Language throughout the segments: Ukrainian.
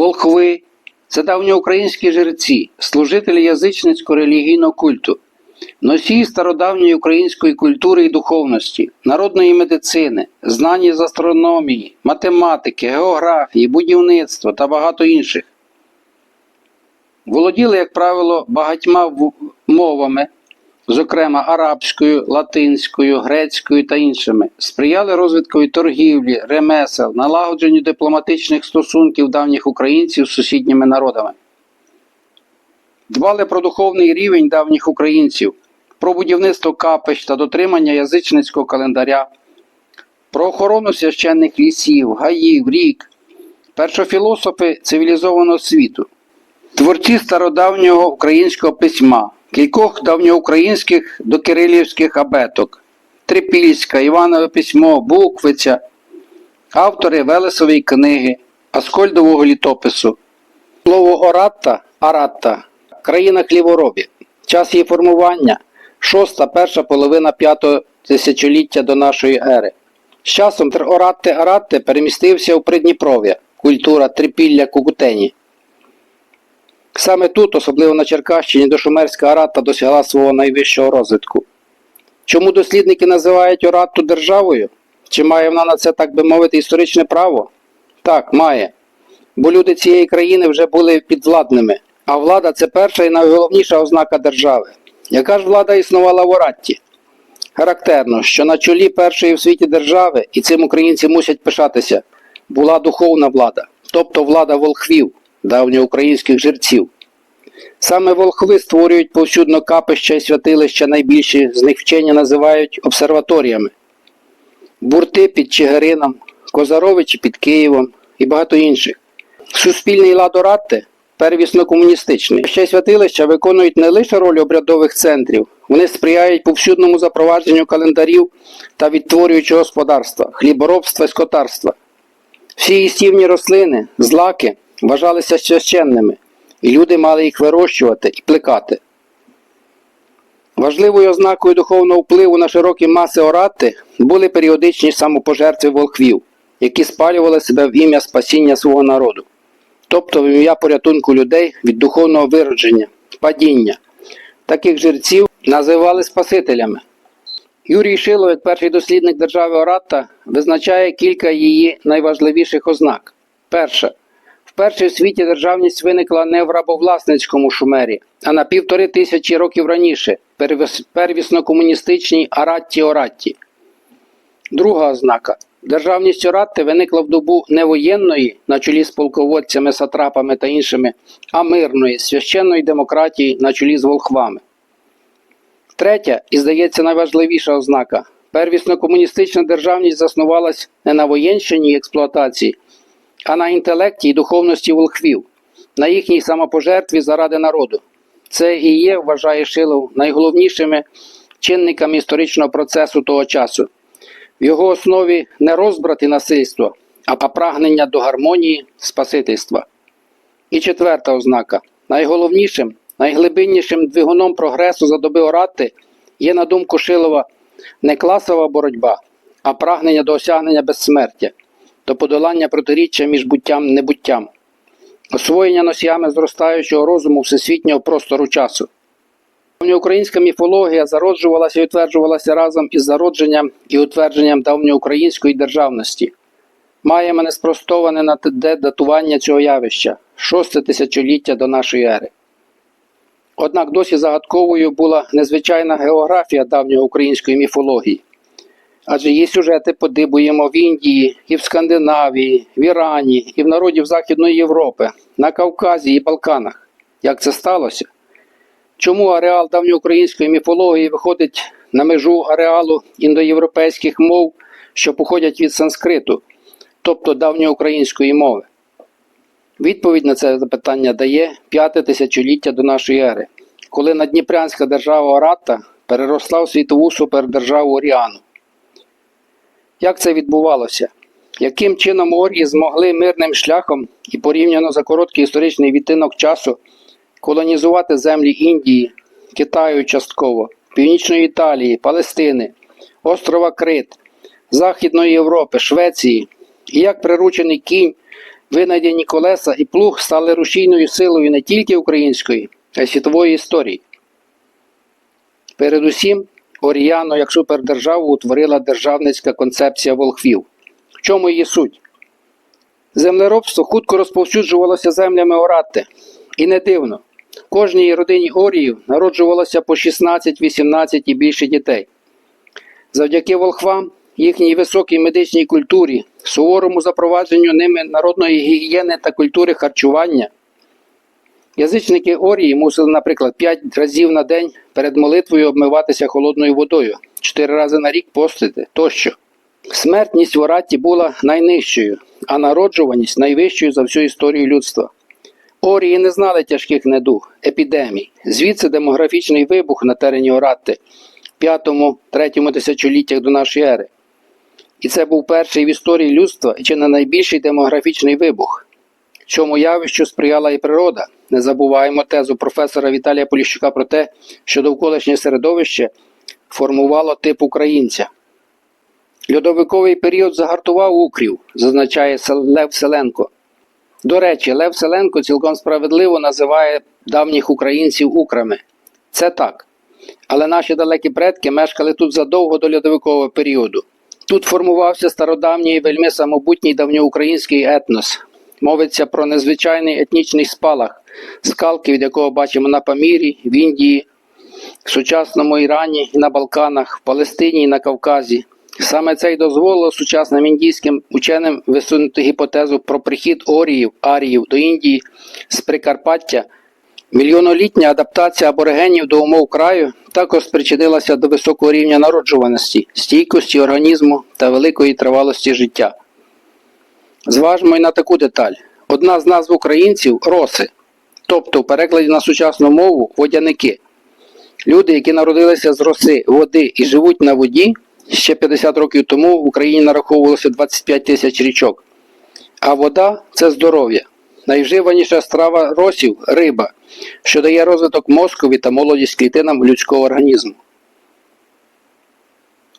Волхви це давньоукраїнські жерці, служителі язичницького релігійного культу, носії стародавньої української культури і духовності, народної медицини, знання з астрономії, математики, географії, будівництва та багато інших. Володіли, як правило, багатьма мовами, зокрема арабською, латинською, грецькою та іншими, сприяли розвиткові торгівлі, ремесел, налагодженню дипломатичних стосунків давніх українців з сусідніми народами. Дбали про духовний рівень давніх українців, про будівництво капищ та дотримання язичницького календаря, про охорону священних лісів, гаїв, рік, першофілософи цивілізованого світу, творці стародавнього українського письма, кількох давньоукраїнських докирилівських абеток, Трипільська, Іванове письмо, Буквиця, автори Велесової книги, Аскольдового літопису. Слово Оратта, Аратта, країна хліворобів. Час її формування шоста, перша половина п'ятого тисячоліття до нашої ери. З часом Оратте Аратте перемістився у Придніпров'я, культура трипілля Кукутені. Саме тут, особливо на Черкащині, дошумерська Аратта досягла свого найвищого розвитку. Чому дослідники називають Оратту державою? Чи має вона на це, так би мовити, історичне право? Так, має. Бо люди цієї країни вже були підвладними, а влада це перша і найголовніша ознака держави. Яка ж влада існувала в Оратті? Характерно, що на чолі першої в світі держави, і цим українці мусять пишатися, була духовна влада, тобто влада волхвів, давньоукраїнських жерців. Саме волхви створюють повсюдно капища і святилища найбільші, з них вчені називають обсерваторіями. Бурти під Чигирином, Козаровичі під Києвом і багато інших. Суспільний лад Оратти первісно комуністичний. Ще святилища виконують не лише роль обрядових центрів, вони сприяють повсюдному запровадженню календарів та відтворюючого господарства, хліборобства і скотарства. Всі їстівні рослини, злаки вважалися священними, і люди мали їх вирощувати і плекати. Важливою ознакою духовного впливу на широкі маси Оратти були періодичні самопожертви волхвів, які спалювали себе в ім'я спасіння свого народу, тобто в ім'я порятунку людей від духовного виродження, падіння. Таких жерців називали спасителями. Юрій Шилов, як перший дослідник держави Оратта, визначає кілька її найважливіших ознак. Перше. Вперше в світі державність виникла не в рабовласницькому шумері, а на півтори тисячі років раніше, первісно-комуністичній Аратті Оратті. Друга ознака. Державність Оратти виникла в добу не воєнної, на чолі з полководцями, сатрапами та іншими, а мирної, священної демократії на чолі з волхвами. Третя, і здається, найважливіша ознака. Первісно комуністична державність заснувалась не на воєнщині і експлуатації, а на інтелекті і духовності волхвів, на їхній самопожертві заради народу. Це і є, вважає Шилов, найголовнішими чинниками історичного процесу того часу. В його основі не розбрат і насильство, а прагнення до гармонії, спасительства. І четверта ознака. Найголовнішим, найглибиннішим двигуном прогресу за доби Оратти є, на думку Шилова, не класова боротьба, а прагнення до осягнення безсмертя, до подолання протиріччя між буттям і небуттям, освоєння носіями зростаючого розуму всесвітнього простору часу. Давньоукраїнська міфологія зароджувалася і утверджувалася разом із зародженням і утвердженням давньоукраїнської державності. Маємо неспростоване на те датування цього явища шосте тисячоліття до нашої ери. Однак досі загадковою була незвичайна географія давньоукраїнської міфології. Адже її сюжети подибуємо в Індії, і в Скандинавії, в Ірані, і в народів Західної Європи, на Кавказі і Балканах. Як це сталося? Чому ареал давньоукраїнської міфології виходить на межу ареалу індоєвропейських мов, що походять від санскриту, тобто давньоукраїнської мови? Відповідь на це запитання дає п'яте тисячоліття до нашої ери, коли надніпрянська держава Оратта переросла в світову супердержаву Оріану. Як це відбувалося? Яким чином Орії змогли мирним шляхом і порівняно за короткий історичний відтинок часу колонізувати землі Індії, Китаю частково, Північної Італії, Палестини, острова Крит, Західної Європи, Швеції, і як приручений кінь Винайдені колеса і плуг стали рушійною силою не тільки української, а й світової історії. Передусім, Оріяно як супердержаву утворила державницька концепція волхвів. В чому її суть? Землеробство хутко розповсюджувалося землями Оратти. І не дивно, кожній родині Оріїв народжувалося по 16, 18 і більше дітей. Завдяки волхвам, їхній високій медичній культурі, суворому запровадженню ними народної гігієни та культури харчування, язичники Орії мусили, наприклад, 5 разів на день перед молитвою обмиватися холодною водою, 4 рази на рік постити тощо. Смертність в Оратті була найнижчою, а народжуваність найвищою за всю історію людства. Орії не знали тяжких недуг, епідемій. Звідси демографічний вибух на терені Оратти в 5-3 тисячоліттях до нашої ери. І це був перший в історії людства чи не найбільший демографічний вибух. Чому явищу сприяла і природа. Не забуваємо тезу професора Віталія Поліщука про те, що довколишнє середовище формувало тип українця. Льодовиковий період загартував укрів, зазначає Лев Селенко. До речі, Лев Селенко цілком справедливо називає давніх українців украми. Це так. Але наші далекі предки мешкали тут задовго до льодовикового періоду. Тут формувався стародавній і вельми самобутній давньоукраїнський етнос. Мовиться про незвичайний етнічний спалах, скалки, від якого бачимо на Памірі, в Індії, в сучасному Ірані на Балканах, в Палестині і на Кавказі. Саме це й дозволило сучасним індійським ученим висунути гіпотезу про прихід оріїв, аріїв до Індії з Прикарпаття. Мільйонолітня адаптація аборигенів до умов краю також спричинилася до високого рівня народжуваності, стійкості організму та великої тривалості життя. Зважмо й на таку деталь. Одна з назв українців роси, тобто в перекладі на сучасну мову водяники. Люди, які народилися з роси, води і живуть на воді, ще 50 років тому в Україні нараховувалося 25 тисяч річок. А вода це здоров'я. Найвживаніша страва росів риба, що дає розвиток мозкові та молодість клітинам людського організму.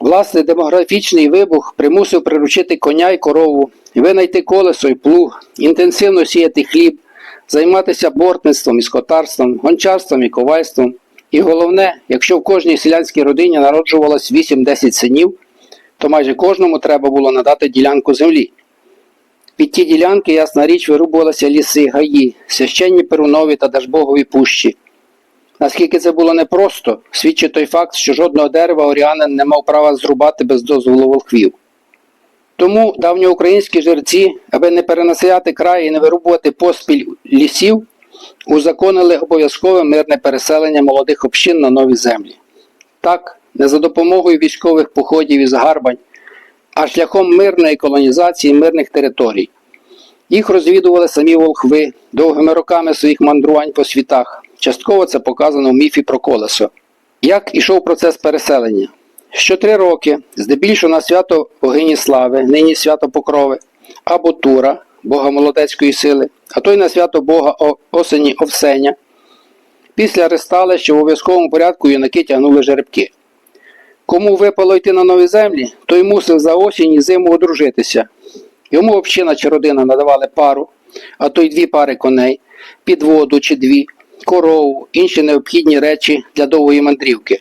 Власне, демографічний вибух примусив приручити коня й корову, винайти колесо й плуг, інтенсивно сіяти хліб, займатися бортництвом і скотарством, гончарством і ковальством. І головне, якщо в кожній селянській родині народжувалось 8-10 синів, то майже кожному треба було надати ділянку землі. Під ті ділянки, ясна річ, вирубувалися ліси, гаї, священні перунові та дажбогові пущі. Наскільки це було непросто, свідчить той факт, що жодного дерева оріанин не мав права зрубати без дозволу волхвів. Тому давньоукраїнські жерці, аби не перенаселяти край і не вирубувати поспіль лісів, узаконили обов'язкове мирне переселення молодих общин на нові землі. Так, не за допомогою військових походів і загарбань, а шляхом мирної колонізації мирних територій. Їх розвідували самі волхви довгими роками своїх мандрувань по світах. Частково це показано в міфі про колесо. Як ішов процес переселення? Що три роки, здебільшого на свято богині слави, нині свято Покрови, або Тура, бога молодецької сили, а то й на свято Бога осені Овсеня. Після ресталища в обов'язковому порядку юнаки тягнули жеребки. Кому випало йти на нові землі, той мусив за осінь і зиму одружитися. Йому община чи родина надавали пару, а то й дві пари коней, підводу чи дві, корову, інші необхідні речі для довгої мандрівки.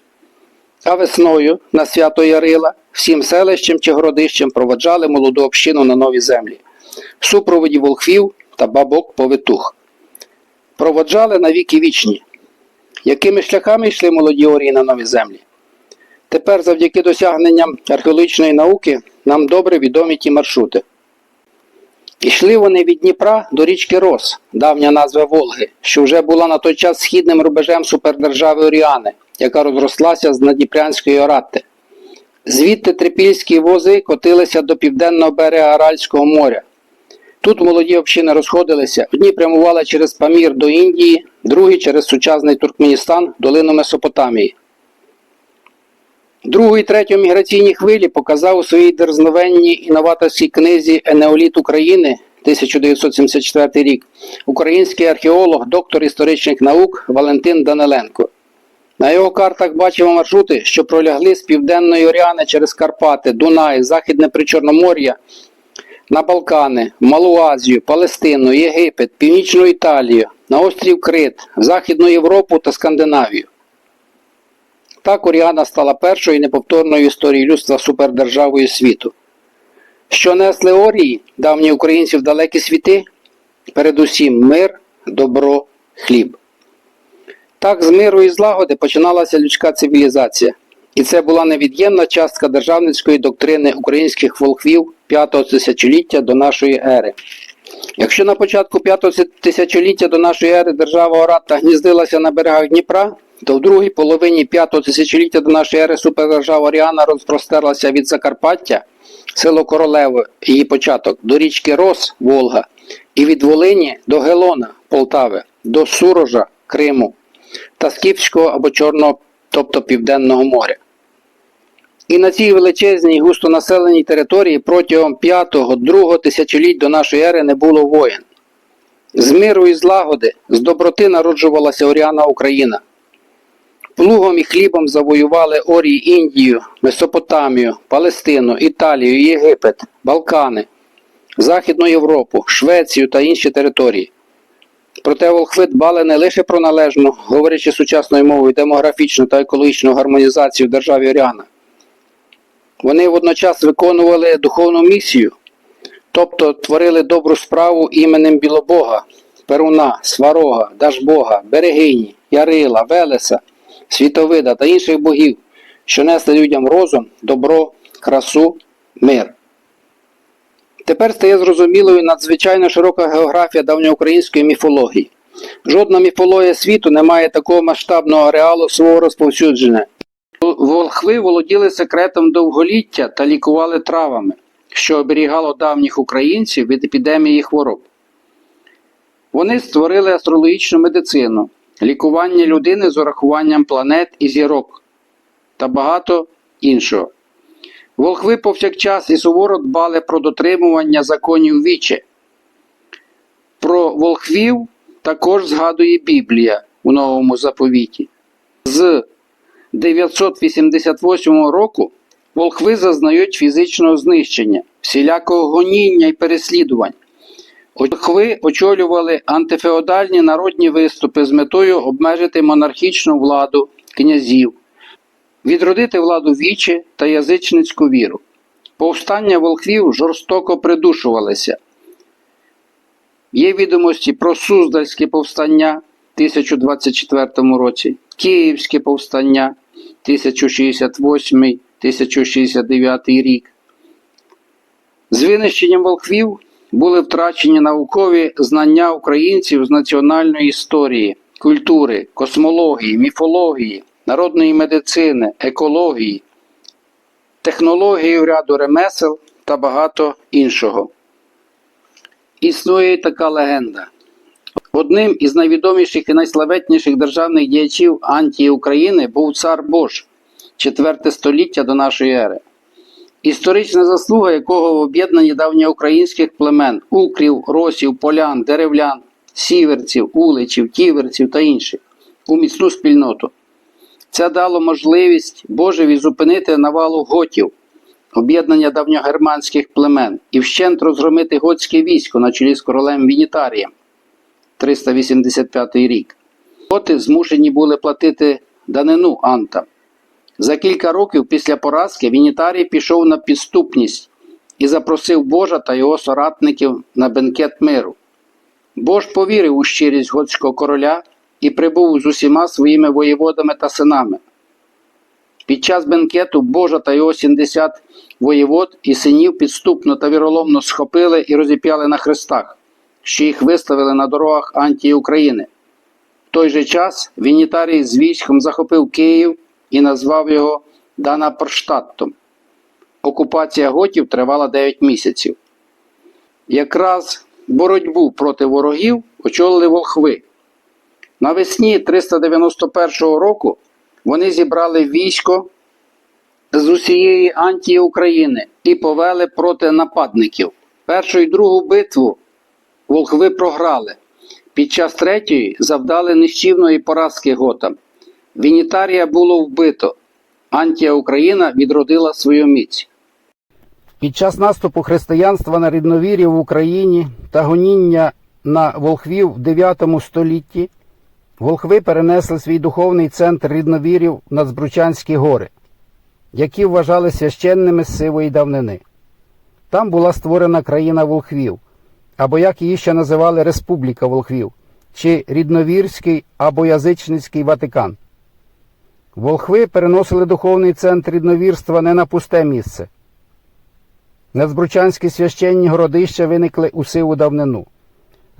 А весною на свято Ярила всім селищем чи городищем проводжали молоду общину на нові землі, в супроводі волхвів та бабок повитух. Проводжали на віки вічні. Якими шляхами йшли молоді орії на нові землі? Тепер, завдяки досягненням археологічної науки, нам добре відомі ті маршрути. Ішли вони від Дніпра до річки Рос, давня назва Волги, що вже була на той час східним рубежем супердержави Оріани, яка розрослася з Надніпрянської Оратти. Звідти трипільські вози котилися до південного берега Аральського моря. Тут молоді общини розходилися, одні прямували через Памір до Індії, другі через сучасний Туркменістан, долину Месопотамії. Другу і третю міграційні хвилі показав у своїй дерзновенній інноваторській книзі Енеоліт України 1974 рік український археолог, доктор історичних наук Валентин Даниленко. На його картах бачимо маршрути, що пролягли з південної Оріани через Карпати, Дунай, Західне Причорномор'я на Балкани, Малу Азію, Палестину, Єгипет, Північну Італію, на острів Крит, Західну Європу та Скандинавію. Так Оріана стала першою і неповторною в історії людства супердержавою світу. Що несли Орії, давні українці в далекі світи? Передусім мир, добро, хліб. Так з миру і злагоди починалася людська цивілізація, і це була невід'ємна частка державницької доктрини українських волхвів 5-го тисячоліття до нашої ери. Якщо на початку 5-го тисячоліття до нашої ери держава Ората гніздилася на берегах Дніпра, то в другій половині 5-го тисячоліття до нашої ери супердержава Оріана розпростерлася від Закарпаття, село Королево, її початок, до річки Рос, Волга, і від Волині до Гелона, Полтави, до Сурожа, Криму та Скіфського або Чорного, тобто Південного моря. І на цій величезній густонаселеній території протягом 5-2 тисячоліть до нашої ери не було воєн. З миру і злагоди, з доброти народжувалася Оріана Україна. Плугом і хлібом завоювали Орії Індію, Месопотамію, Палестину, Італію, Єгипет, Балкани, Західну Європу, Швецію та інші території. Проте волхви дбали не лише про належну, говорячи сучасною мовою, демографічну та екологічну гармонізацію в державі Оріана. Вони водночас виконували духовну місію, тобто творили добру справу іменем Білобога, Перуна, Сварога, Дажбога, Берегині, Ярила, Велеса, Світовида та інших богів, що несли людям розум, добро, красу, мир. Тепер стає зрозумілою надзвичайно широка географія давньоукраїнської міфології. Жодна міфологія світу не має такого масштабного ареалу свого розповсюдження. Волхви володіли секретом довголіття та лікували травами, що оберігало давніх українців від епідемії хвороб. Вони створили астрологічну медицину, лікування людини з урахуванням планет і зірок та багато іншого. Волхви повсякчас і суворо дбали про дотримування законів віче. Про волхвів також згадує Біблія у новому заповіті. З 988 року волхви зазнають фізичного знищення, всілякого гоніння і переслідувань. Волхви очолювали антифеодальні народні виступи з метою обмежити монархічну владу князів, відродити владу вічі та язичницьку віру. Повстання волхвів жорстоко придушувалися. Є відомості про Суздальське повстання в 1024 році, Київське повстання 1068-1069 рік. З винищенням волхвів були втрачені наукові знання українців з національної історії, культури, космології, міфології, народної медицини, екології, технології ряду ремесел та багато іншого. Існує така легенда. Одним із найвідоміших і найславетніших державних діячів Антії України був цар Бош, 4 століття до нашої ери. Історична заслуга якого в об'єднанні давньоукраїнських племен укрів, росів, полян, деревлян, сіверців, уличів, ківерців та інших у міцну спільноту. Це дало можливість Божеві зупинити навалу готів, об'єднання давньогерманських племен і вщент розгромити готське військо на чолі з королем Вінітарієм 385 рік. Готи змушені були платити данину Антам. За кілька років після поразки Вінітарій пішов на підступність і запросив Божа та його соратників на бенкет миру. Бож повірив у щирість готського короля і прибув з усіма своїми воєводами та синами. Під час бенкету Божа та його 70 воєвод і синів підступно та віроломно схопили і розіп'яли на хрестах, що їх виставили на дорогах Антії України. В той же час Вінітарій з військом захопив Київ і назвав його Данапорштаттом. Окупація готів тривала 9 місяців. Якраз боротьбу проти ворогів очолили волхви. Навесні 391 року вони зібрали військо з усієї Антії України і повели проти нападників. Першу і другу битву волхви програли. Під час третьої завдали нищівної поразки готам. Вінітарія було вбито. Антія Україна відродила свою міць. Під час наступу християнства на рідновірів в Україні та гоніння на волхвів в 9 столітті волхви перенесли свій духовний центр рідновірів на Збручанські гори, які вважали священними з сивої давнини. Там була створена країна волхвів, або як її ще називали Республіка Волхвів, чи рідновірський або язичницький Ватикан. Волхви переносили духовний центр рідновірства не на пусте місце. Незбручанські священні городища виникли у сиву давнину.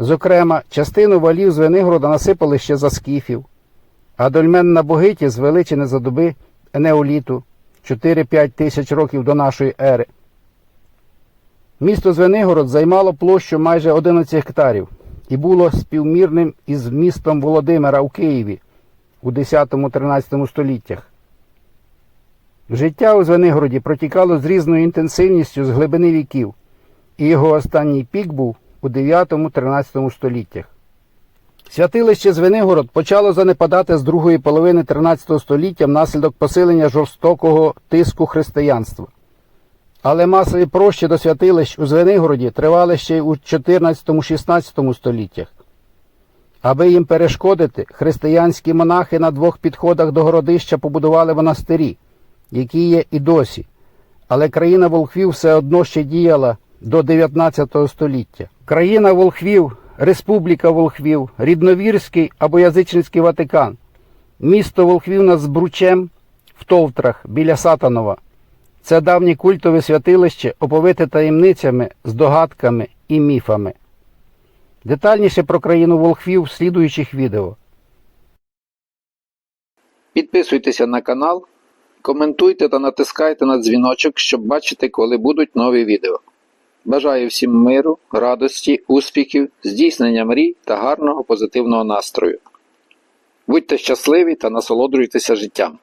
Зокрема, частину валів з Венигорода насипали ще за скіфів, а дольмен на Богиті звели чи не за доби енеоліту 4-5 тисяч років до нашої ери. Місто Звенигород займало площу майже 11 гектарів і було співмірним із містом Володимира у Києві у 10-13 століттях. Життя у Звенигороді протікало з різною інтенсивністю з глибини віків, і його останній пік був у 9-13 століттях. Святилище Звенигород почало занепадати з другої половини 13 століття внаслідок посилення жорстокого тиску християнства. Але масові прощі до святилищ у Звенигороді тривали ще й у 14-16 століттях. Аби їм перешкодити, християнські монахи на двох підходах до городища побудували монастирі, які є і досі. Але країна волхвів все одно ще діяла до 19 століття. Країна волхвів, Республіка Волхвів, Рідновірський або Язичницький Ватикан, місто волхвів над Збручем в Товтрах біля Сатанова. Це давнє культове святилище, оповите таємницями, здогадками і міфами. Детальніше про країну волхвів в слідуючих відео. Підписуйтеся на канал, коментуйте та натискайте на дзвіночок, щоб бачити, коли будуть нові відео. Бажаю всім миру, радості, успіхів, здійснення мрій та гарного позитивного настрою. Будьте щасливі та насолоджуйтеся життям.